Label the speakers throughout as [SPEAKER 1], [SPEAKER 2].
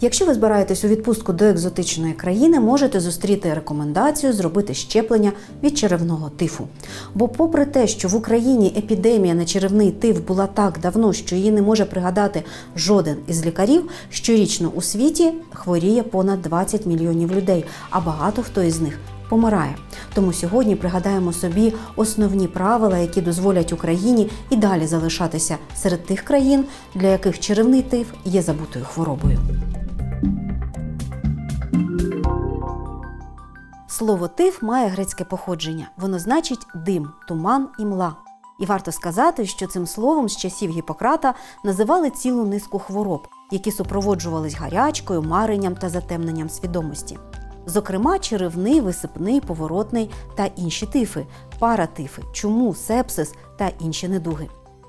[SPEAKER 1] Якщо ви збираєтесь у відпустку до екзотичної країни, можете зустріти рекомендацію зробити щеплення від черевного тифу. Бо, попри те, що в Україні епідемія на черевний тиф була так давно, що її не може пригадати жоден із лікарів, щорічно у світі хворіє понад 20 мільйонів людей, а багато хто із них помирає. Тому сьогодні пригадаємо собі основні правила, які дозволять Україні і далі залишатися серед тих країн, для яких черевний тиф є забутою хворобою. Слово тиф має грецьке походження. Воно значить дим, туман і мла. І варто сказати, що цим словом з часів Гіппократа називали цілу низку хвороб, які супроводжувались гарячкою, маренням та затемненням свідомості. Зокрема, черевний, висипний, поворотний та інші тифи, паратифи, чуму, сепсис та інші недуги.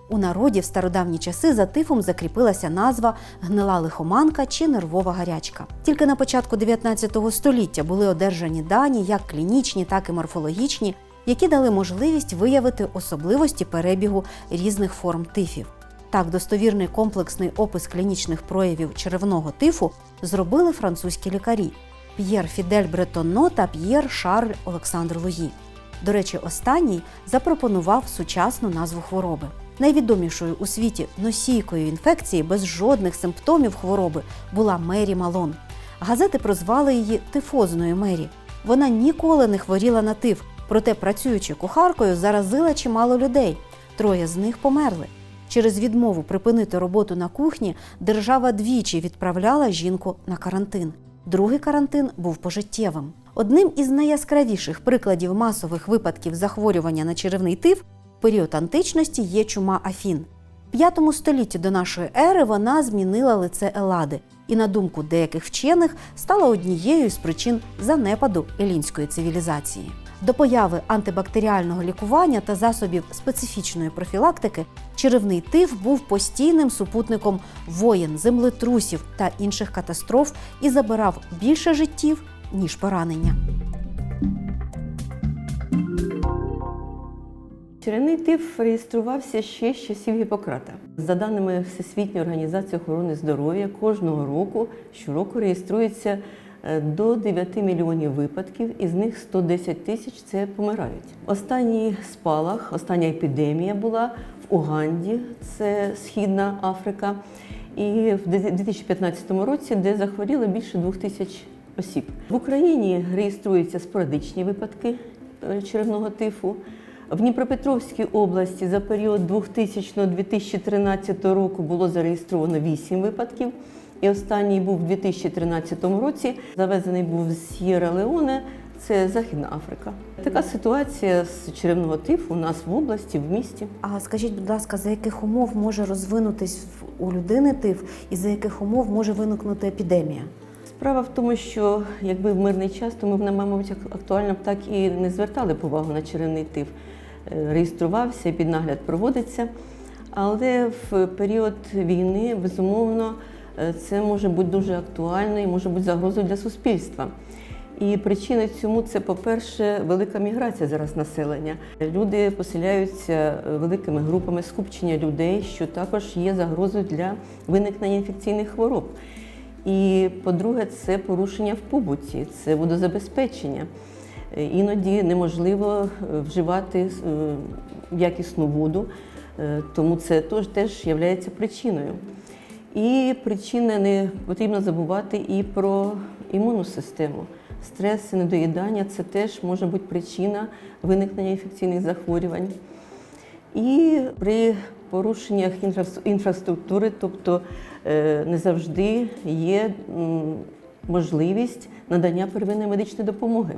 [SPEAKER 1] У народі в стародавні часи за тифом закріпилася назва гнила лихоманка чи нервова гарячка. Тільки на початку 19 століття були одержані дані, як клінічні, так і морфологічні, які дали можливість виявити особливості перебігу різних форм тифів. Так, достовірний комплексний опис клінічних проявів черевного тифу зробили французькі лікарі П'єр Фідель Бретонно та П'єр Шарль Олександр Луї. До речі, останній запропонував сучасну назву хвороби. Найвідомішою у світі носійкою інфекції без жодних симптомів хвороби була Мері Малон. Газети прозвали її тифозною Мері. Вона ніколи не хворіла на тиф, проте, працюючи кухаркою, заразила чимало людей. Троє з них померли. Через відмову припинити роботу на кухні держава двічі відправляла жінку на карантин. Другий карантин був пожиттєвим. Одним із найяскравіших прикладів масових випадків захворювання на черевний тиф період античності є чума Афін. В п'ятому столітті до нашої ери вона змінила лице Елади і, на думку деяких вчених, стала однією із причин занепаду елінської цивілізації. До появи антибактеріального лікування та засобів специфічної профілактики черевний тиф був постійним супутником воєн, землетрусів та інших катастроф і забирав більше життів ніж поранення.
[SPEAKER 2] Черевний тиф реєструвався ще з часів Гіппократа. За даними Всесвітньої організації охорони здоров'я, кожного року щороку реєструється е, до 9 мільйонів випадків, із них 110 тисяч це помирають. Останній спалах, остання епідемія була в Уганді, це Східна Африка, і в 2015 році, де захворіло більше 2 тисяч осіб. В Україні реєструються спорадичні випадки е, черевного тифу. В Дніпропетровській області за період 2000-2013 року було зареєстровано 8 випадків, і останній був у 2013 році. Завезений був з С'єра Леоне, це Західна Африка. Така ситуація з черевного тифу у нас в області, в місті.
[SPEAKER 1] А скажіть, будь ласка, за яких умов може розвинутись у людини тиф і за яких умов може виникнути епідемія?
[SPEAKER 2] Справа в тому, що якби в мирний час, то ми б, мабуть, актуально б так і не звертали увагу на черевний тиф. Е, Реєструвався, під нагляд проводиться. Але в період війни, безумовно, е, це може бути дуже актуально і може бути загрозою для суспільства. І причини цьому це, по-перше, велика міграція зараз населення. Люди поселяються е, великими групами скупчення людей, що також є загрозою для виникнення інфекційних хвороб. І по-друге, це порушення в побуті, це водозабезпечення. Іноді неможливо е, вживати е, якісну воду, е, тому це теж, є причиною. І причина не потрібно забувати і про імунну систему. Стрес і недоїдання це теж може бути причина виникнення інфекційних захворювань. І при порушеннях інфраструктури, тобто не завжди є можливість надання первинної медичної допомоги.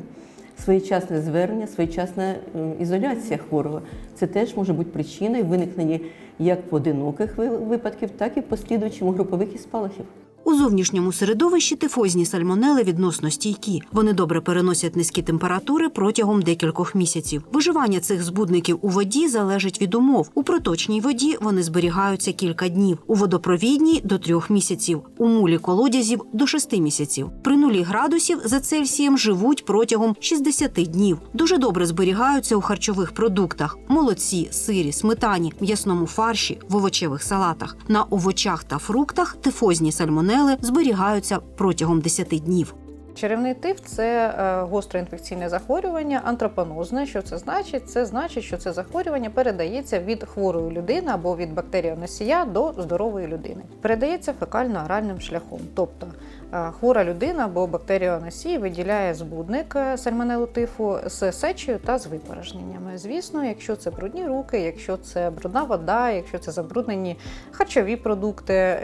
[SPEAKER 2] Своєчасне звернення, своєчасна ізоляція хворого це теж може бути причиною виникнення як поодиноких ви- випадків, так і в послідуючому групових і спалахів.
[SPEAKER 1] У зовнішньому середовищі тифозні сальмонели відносно стійкі. Вони добре переносять низькі температури протягом декількох місяців. Виживання цих збудників у воді залежить від умов. У проточній воді вони зберігаються кілька днів, у водопровідній до трьох місяців, у мулі колодязів до шести місяців. При нулі градусів за Цельсієм живуть протягом 60 днів. Дуже добре зберігаються у харчових продуктах: молоці, сирі, сметані, м'ясному фарші, в овочевих салатах. На овочах та фруктах тифозні сальмонели сили зберігаються протягом 10 днів.
[SPEAKER 3] Черевний тиф це е, гостре інфекційне захворювання, антропонозне. Що це значить? Це значить, що це захворювання передається від хворої людини або від бактеріоносія до здорової людини. Передається фекально-оральним шляхом. Тобто е, хвора людина або бактеріоносій виділяє збудник е, сальмонелу тифу з сечею та з випорожненнями. Звісно, якщо це брудні руки, якщо це брудна вода, якщо це забруднені харчові продукти,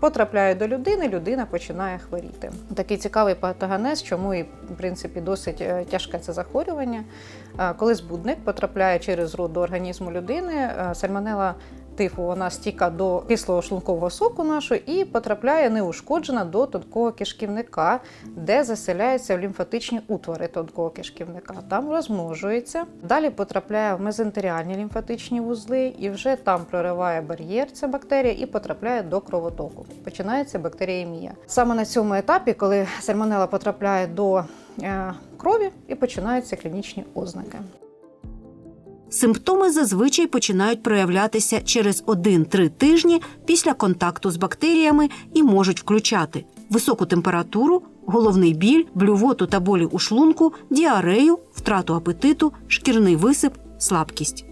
[SPEAKER 3] потрапляє до людини, людина починає хворіти. Такий цікавий патогенез, чому і в принципі досить е, тяжке це захворювання. Е, Коли збудник потрапляє через рот до організму людини, е, сальмонела тифу вона стіка до кислого шлункового соку нашого і потрапляє неушкоджена до тонкого кишківника, де заселяються лімфатичні утвори тонкого кишківника. Там розмножується. Далі потрапляє в мезентеріальні лімфатичні вузли, і вже там прориває бар'єр ця бактерія і потрапляє до кровотоку. Починається бактеріємія. Саме на цьому етапі, коли сальмонела потрапляє до е, крові, і починаються клінічні ознаки.
[SPEAKER 1] Симптоми зазвичай починають проявлятися через 1-3 тижні після контакту з бактеріями і можуть включати високу температуру, головний біль, блювоту та болі у шлунку, діарею, втрату апетиту, шкірний висип, слабкість.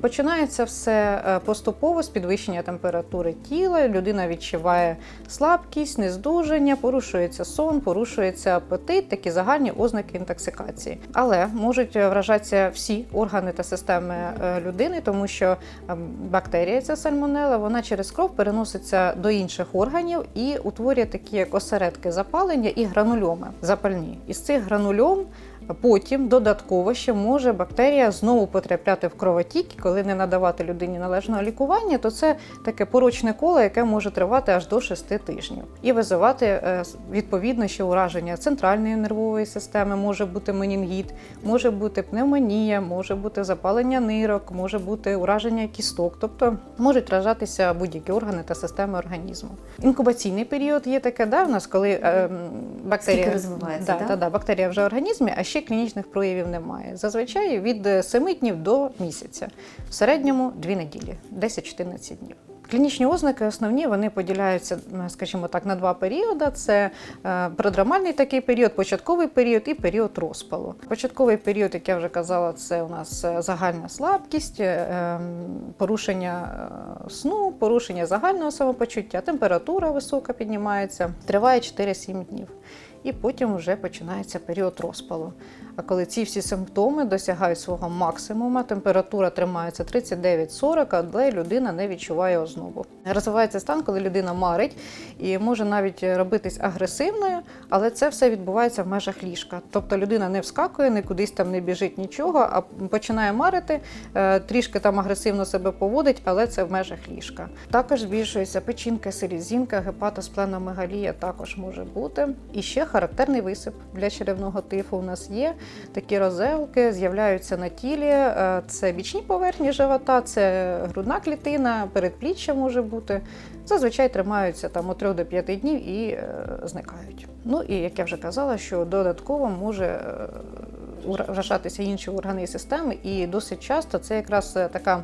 [SPEAKER 3] Починається все е, поступово з підвищення температури тіла. Людина відчуває слабкість, нездужання, порушується сон, порушується апетит, такі загальні ознаки інтоксикації. Але можуть е, вражатися всі органи та системи е, людини, тому що е, бактерія, ця сальмонела, вона через кров переноситься до інших органів і утворює такі як осередки запалення і гранульоми запальні. Із цих гранульом Потім додатково ще може бактерія знову потрапляти в кровотік, коли не надавати людині належного лікування, то це таке порочне коло, яке може тривати аж до 6 тижнів, і визивати е, відповідно ще ураження центральної нервової системи, може бути менінгіт, може бути пневмонія, може бути запалення нирок, може бути ураження кісток, тобто можуть вражатися будь-які органи та системи організму. Інкубаційний період є таке, да, в нас, коли е, бактерія
[SPEAKER 1] розвивається,
[SPEAKER 3] да,
[SPEAKER 1] да?
[SPEAKER 3] да, да, бактерія вже в організмі, а ще клінічних проявів немає. Зазвичай від 7 днів до місяця, в середньому 2 неділі, 10-14 днів. Клінічні ознаки основні вони поділяються, скажімо так, на два періоди: це е, продрамальний такий період, початковий період і період розпалу. Початковий період, як я вже казала, це у нас е, загальна слабкість, е, ем, порушення е, сну, порушення загального самопочуття, температура висока піднімається, триває 4-7 днів. І потім вже починається період розпалу. А коли ці всі симптоми досягають свого максимуму, температура тримається 39-40, але людина не відчуває ознобу. Розвивається стан, коли людина марить і може навіть робитись агресивною, але це все відбувається в межах ліжка. Тобто людина не вскакує, не кудись там не біжить нічого, а починає марити, е, трішки там агресивно себе поводить, але це в межах ліжка. Також збільшується печінка, селезінка, гепатоспленомегалія також може бути. І ще характерний висип для черевного тифу у нас є. Такі розелки з'являються на тілі. Е, Це бічні поверхні живота, це грудна клітина, передпліччя може бути. Зазвичай тримаються там від 3 до 5 днів і е, зникають. Ну і як я вже казала, що додатково може е, вражатися інші органи і системи, і досить часто це якраз така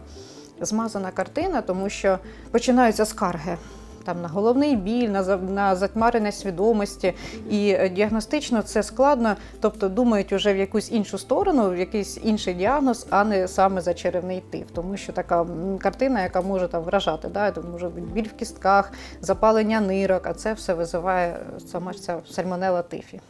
[SPEAKER 3] змазана картина, тому що починаються скарги. Там на головний біль, на на затьмарення свідомості, і е, діагностично це складно, тобто думають уже в якусь іншу сторону, в якийсь інший діагноз, а не саме за черевний тиф, тому що така картина, яка може там вражати, да, то може бути біль в кістках, запалення нирок, а це все визиває е, сама ця сальмонела тифі.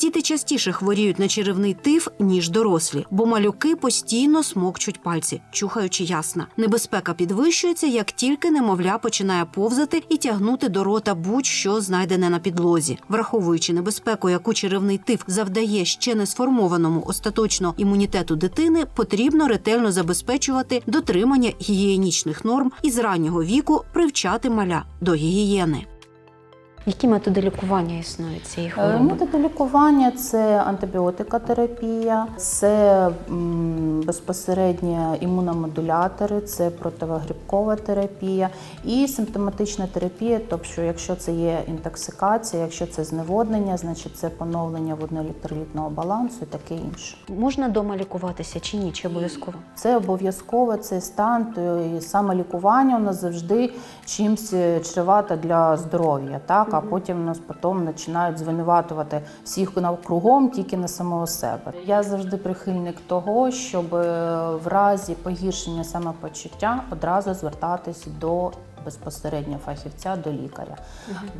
[SPEAKER 1] Діти частіше хворіють на черевний тиф, ніж дорослі, бо малюки постійно смокчуть пальці, чухаючи ясна. Небезпека підвищується, як тільки немовля починає повзати і тягнути до рота будь-що знайдене на підлозі. Враховуючи небезпеку, яку черевний тиф завдає ще не сформованому остаточно імунітету дитини, потрібно ретельно забезпечувати дотримання гігієнічних норм і з раннього віку привчати маля до гігієни. Які методи лікування існують цієї
[SPEAKER 4] Е,
[SPEAKER 1] хвороби?
[SPEAKER 4] Методи лікування це антибіотикотерапія, це безпосередньо імуномодулятори, це противогрибкова терапія і симптоматична терапія. Тобто, якщо це є інтоксикація, якщо це зневоднення, значить це поновлення водно-електролітного балансу і таке інше.
[SPEAKER 1] Можна вдома лікуватися чи ні? Чи обов'язково?
[SPEAKER 4] Це обов'язково цей стан, то і саме лікування у нас завжди чимсь е, чревато для здоров'я, так а потім нас потім починають звинуватувати всіх навкругом, тільки на самого себе. Я завжди прихильник того, щоб е, в разі погіршення самопочуття одразу звертатись до безпосередньо фахівця до лікаря,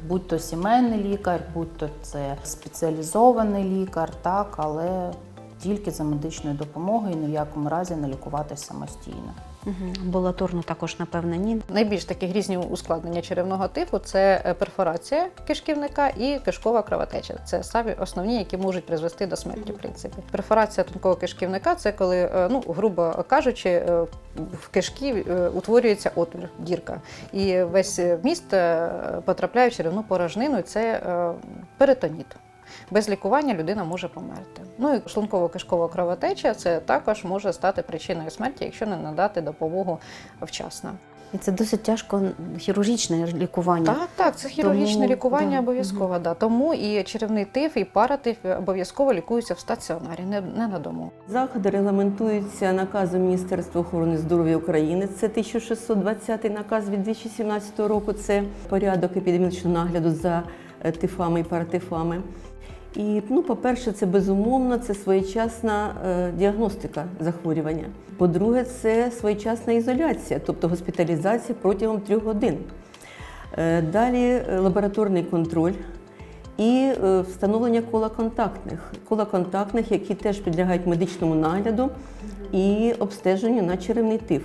[SPEAKER 4] будь то сімейний лікар, будь то це спеціалізований лікар, так але тільки за медичною допомогою ні в якому разі не лікуватися самостійно.
[SPEAKER 1] Амбулаторно також, напевно, ні.
[SPEAKER 3] Найбільш такі грізні ускладнення черевного типу це е, перфорація кишківника і кишкова кровотеча. Це самі основні, які можуть призвести до смерті. В принципі, перфорація тонкого кишківника це коли, е, ну грубо кажучи, е, в кишкі е, утворюється отвір, дірка, і весь вміст е, потрапляє в черевну порожнину. і Це перитоніт. Без лікування людина може померти. Ну і шлунково-кишкова кровотеча це також може стати причиною смерті, якщо не надати допомогу вчасно.
[SPEAKER 1] І це досить тяжко хірургічне лікування.
[SPEAKER 3] Так, так, це хірургічне
[SPEAKER 1] Тому,
[SPEAKER 3] лікування
[SPEAKER 1] да,
[SPEAKER 3] обов'язково. Да. Тому і черевний тиф, і паратиф обов'язково лікуються в стаціонарі, не, не на дому.
[SPEAKER 2] Заходи регламентуються наказом Міністерства охорони здоров'я України. Це 1620 наказ від 2017 року. Це порядок епідемічного нагляду за е, тифами і паратифами. І, ну, по-перше, це безумовно це своєчасна е, діагностика захворювання. По-друге, це своєчасна ізоляція, тобто госпіталізація протягом трьох годин. Е, Далі е, лабораторний контроль і встановлення кола контактних, кола контактних, які теж підлягають медичному нагляду і обстеженню на черевний тиф.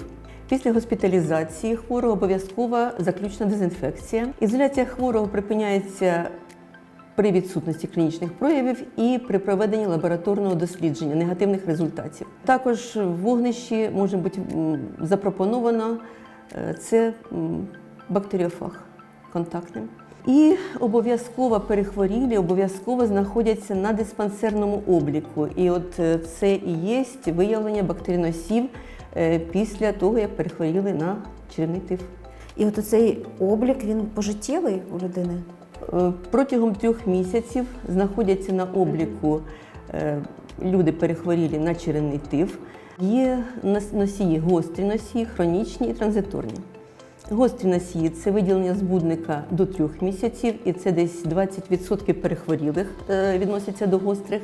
[SPEAKER 2] Після госпіталізації хворого обов'язкова заключна дезінфекція. Ізоляція хворого припиняється при відсутності клінічних проявів і при проведенні лабораторного дослідження негативних результатів. Також в вогнищі може бути запропоновано е, це бактеріофаг контактним. І обов'язково перехворілі обов'язково знаходяться на диспансерному обліку. І от е, це і є виявлення бактеріносів е, після того, як перехворіли на черевний тиф.
[SPEAKER 1] І от цей облік він пожиттєвий у людини.
[SPEAKER 2] Е, Протягом трьох місяців знаходяться на обліку е, люди перехворілі на черевний тиф. Є носії гострі носії, хронічні і транзиторні. Гострі носії це виділення збудника до трьох місяців, і це десь 20% перехворілих е, відносяться до гострих.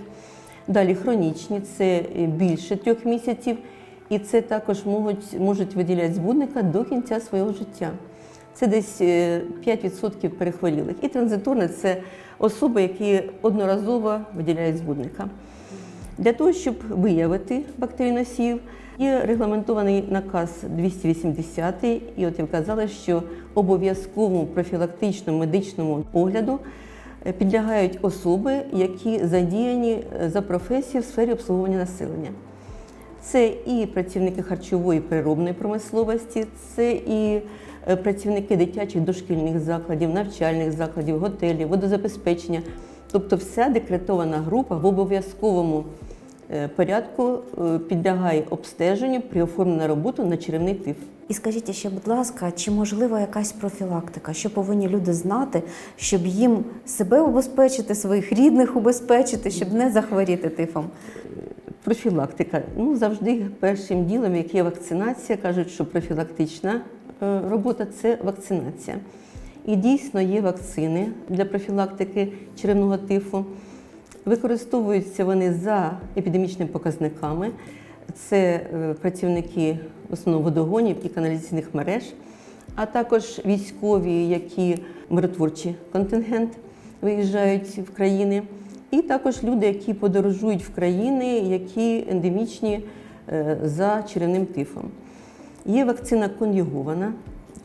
[SPEAKER 2] Далі хронічні це більше трьох місяців, і це також можуть, можуть виділяти збудника до кінця свого життя. Це десь е, 5% перехворілих. І транзиторне це особи, які одноразово виділяють збудника. Для того, щоб виявити бактеріносів, є регламентований наказ 280, і от я вказала, що обов'язковому профілактичному медичному огляду е, підлягають особи, які задіяні е, за професією в сфері обслуговування населення. Це і працівники харчової переробної промисловості, це і е, працівники дитячих дошкільних закладів, навчальних закладів, готелів, водозабезпечення. Тобто вся декретована група в обов'язковому е, порядку е, підлягає обстеженню при оформленні роботу на черевний тиф.
[SPEAKER 1] І скажіть ще, будь ласка, чи можлива якась профілактика? Що повинні люди знати, щоб їм себе убезпечити, своїх рідних убезпечити, щоб не захворіти тифом?
[SPEAKER 2] Профілактика. Ну, завжди першим ділом, як є вакцинація, кажуть, що профілактична е, робота це вакцинація. І дійсно є вакцини для профілактики черевного тифу. Використовуються вони за епідемічними показниками. Це е, працівники в основному водогонів і каналізаційних мереж, а також військові, які миротворчий контингент виїжджають в країни, і також люди, які подорожують в країни, які ендемічні е, за черевним тифом. Є вакцина кон'югована.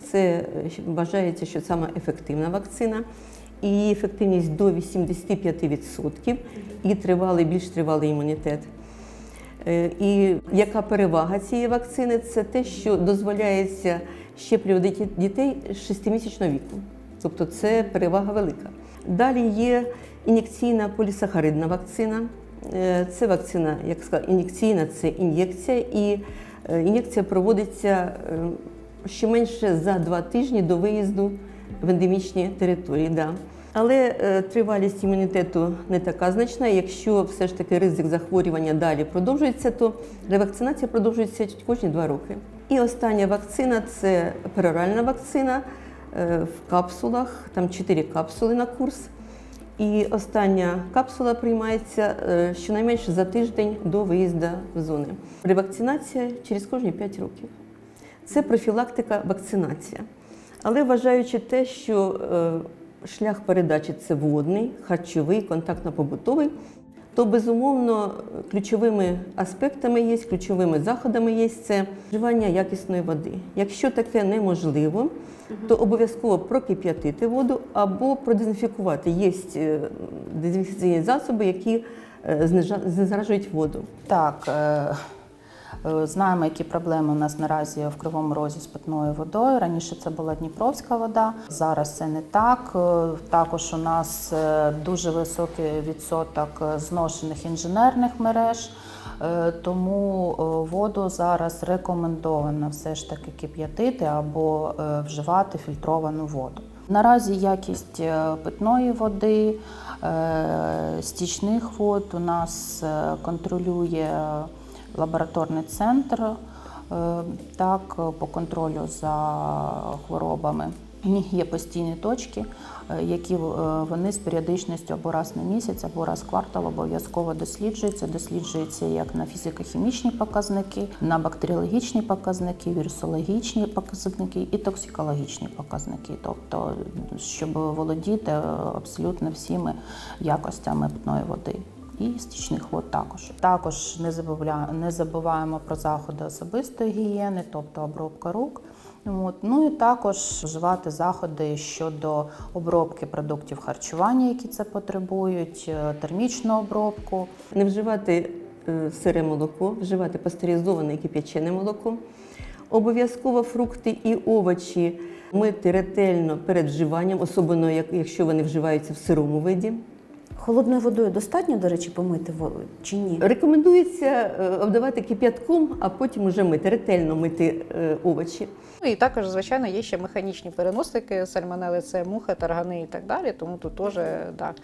[SPEAKER 2] Це е, вважається, що саме ефективна вакцина. Її ефективність до 85% і тривалий, більш тривалий імунітет. Е, І яка перевага цієї вакцини? Це те, що дозволяється щеплювати дітей з 6-місячного віку. Тобто це перевага велика. Далі є ін'єкційна полісахаридна вакцина. Е, Це вакцина, як сказала, ін'єкційна це ін'єкція, і ін'єкція проводиться е, щонайменше за два тижні до виїзду в ендемічні території. Да. Але е, тривалість імунітету не така значна. Якщо все ж таки ризик захворювання далі продовжується, то ревакцинація продовжується кожні два роки. І остання вакцина це пероральна вакцина е, в капсулах, там 4 капсули на курс. І остання капсула приймається е, щонайменше за тиждень до виїзду в зони. Ревакцинація через кожні 5 років. Це профілактика вакцинація. Але вважаючи те, що е, шлях передачі це водний, харчовий, контактно-побутовий, то безумовно ключовими аспектами є, ключовими заходами є це вживання якісної води. Якщо таке неможливо, то обов'язково прокип'ятити воду або продезінфікувати. Є е, дезінфекційні засоби, які е, знижа- знезаражують воду.
[SPEAKER 4] Так, е, знаємо, які проблеми у нас наразі в Кривому Розі з питною водою. Раніше це була Дніпровська вода, зараз це не так. Також у нас дуже високий відсоток зношених інженерних мереж. Е, Тому е, воду зараз рекомендовано все ж таки кип'ятити або е, вживати фільтровану воду. Наразі якість питної води, стічних вод у нас контролює лабораторний центр так, по контролю за хворобами. У них є постійні точки, е, які е, вони з періодичністю або раз на місяць, або раз в квартал обов'язково досліджуються. Досліджуються як на фізико-хімічні показники, на бактеріологічні показники, вірусологічні показники і токсикологічні показники. Тобто, щоб володіти е, абсолютно всіми якостями питної води. І стічних вод також. Також не забуваємо про заходи особистої гігієни, тобто обробка рук. От. Ну і також вживати заходи щодо обробки продуктів харчування, які це потребують, е, термічну обробку.
[SPEAKER 2] Не вживати е, сире молоко, вживати пастеризоване кип'ячене молоко. Обов'язково фрукти і овочі мити ретельно перед вживанням, особливо як- якщо вони вживаються в сирому виді.
[SPEAKER 1] Холодною водою достатньо, до речі, помити воду чи ні?
[SPEAKER 2] Рекомендується е, обдавати кип'ятком, а потім уже мити, ретельно мити е, овочі.
[SPEAKER 3] Ну і також, звичайно, є ще механічні переносники сальмонели, це мухи, таргани і так далі. Тому тут теж да,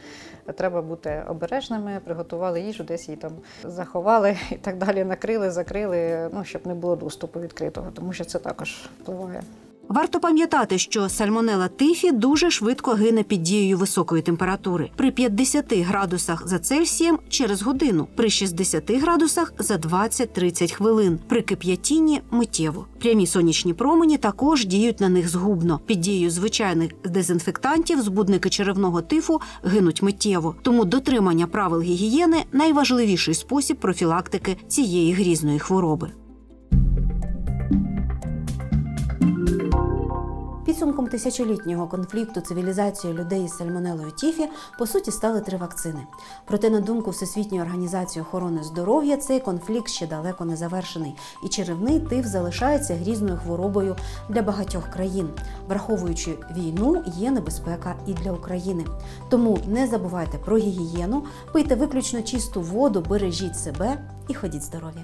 [SPEAKER 3] треба бути обережними, приготували їжу, десь її там заховали і так далі, накрили, закрили, ну щоб не було доступу відкритого, тому що це також впливає.
[SPEAKER 1] Варто пам'ятати, що сальмонела тифі дуже швидко гине під дією високої температури при 50 градусах за Цельсієм через годину, при 60 градусах за 20-30 хвилин, при кип'ятінні миттєво. Прямі сонячні промені також діють на них згубно. Під дією звичайних дезінфектантів збудники черевного тифу гинуть миттєво. Тому дотримання правил гігієни найважливіший спосіб профілактики цієї грізної хвороби. Підсумком тисячолітнього конфлікту цивілізації людей із сальмонелою Тіфі по суті стали три вакцини. Проте, на думку Всесвітньої організації охорони здоров'я, цей конфлікт ще далеко не завершений, і черевний тиф залишається грізною хворобою для багатьох країн. Враховуючи війну, є небезпека і для України. Тому не забувайте про гігієну, пийте виключно чисту воду, бережіть себе і ходіть здорові.